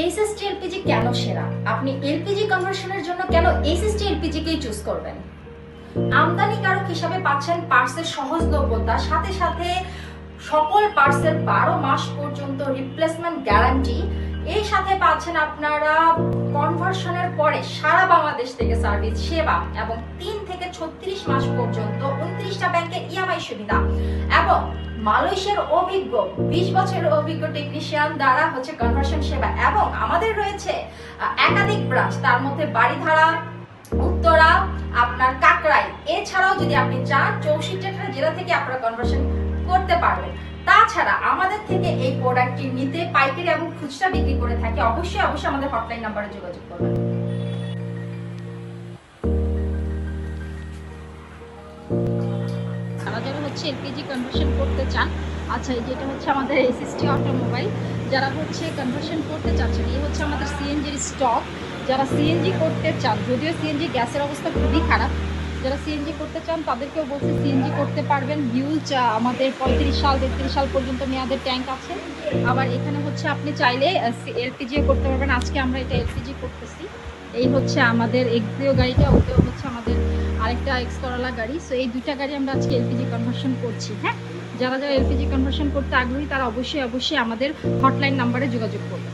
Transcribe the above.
HST LPG কেন সেরা? আপনি এলপিজি কনভার্সনের জন্য কেন এইচএসটি এলপিজিকেই চুজ করবেন? আমদানিকারক হিসাবে পাচ্ছেন পার্সের সহজলভ্যতা, সাথে সাথে সকল পার্সের বারো মাস পর্যন্ত রিপ্লেসমেন্ট গ্যারান্টি এই সাথে পাচ্ছেন আপনারা কনভার্সনের পরে সারা বাংলাদেশ থেকে সার্ভিস সেবা এবং তিন থেকে ছত্রিশ মাস পর্যন্ত উনত্রিশটা ব্যাংকের ইএমআই সুবিধা। এবং মালয়েশিয়ার অভিজ্ঞ, বিশ বছরের অভিজ্ঞ টেকনিশিয়ান দ্বারা হচ্ছে কনভার্সন সেবা এবং আমাদের রয়েছে একাধিক ব্রাঞ্চ তার মধ্যে বাড়িধারা উত্তরা, আপনার কাকরাই এছাড়াও যদি আপনি চান চৌষট্টিটা জেলা থেকে আপনারা কনভার্সন করতে পারবেন। তাছাড়া আমাদের থেকে এই প্রোডাক্টটি নিতে পাইকারি এবং খুচরা বিক্রি করে থাকে। অবশ্যই অবশ্যই আমাদের হটলাইন নাম্বারে যোগাযোগ করবেন। হচ্ছে এলপিজি কনভার্সন করতে চান আচ্ছা যেটা হচ্ছে আমাদের এসএসটি অটোমোবাইল যারা হচ্ছে কনভার্সন করতে চাচ্ছেন, এই হচ্ছে আমাদের সিএনজির স্টক যারা সিএনজি করতে চান, যদিও সিএনজি গ্যাসের অবস্থা খুবই খারাপ, যারা সিএনজি করতে চান, তাদেরকেও বলছে সিএনজি করতে পারবেন। হিউজ আমাদের পঁয়ত্রিশ সাল, তেত্রিশ সাল পর্যন্ত মেয়াদের ট্যাঙ্ক আছে। আবার এখানে হচ্ছে আপনি চাইলে এলপিজিও করতে পারবেন। আজকে আমরা এটা এলপিজি করতেছি। এই হচ্ছে আমাদের এক্সিও গাড়িটা, ওতেও হচ্ছে আমাদের আরেকটা এক্স গাড়ি। সো এই দুইটা গাড়ি আমরা আজকে এলপিজি কনভার্সন করছি হ্যাঁ? যারা যারা এলপিজি কনভার্সন করতে আগ্রহী, তারা অবশ্যই অবশ্যই আমাদের হটলাইন নাম্বারে যোগাযোগ করবে।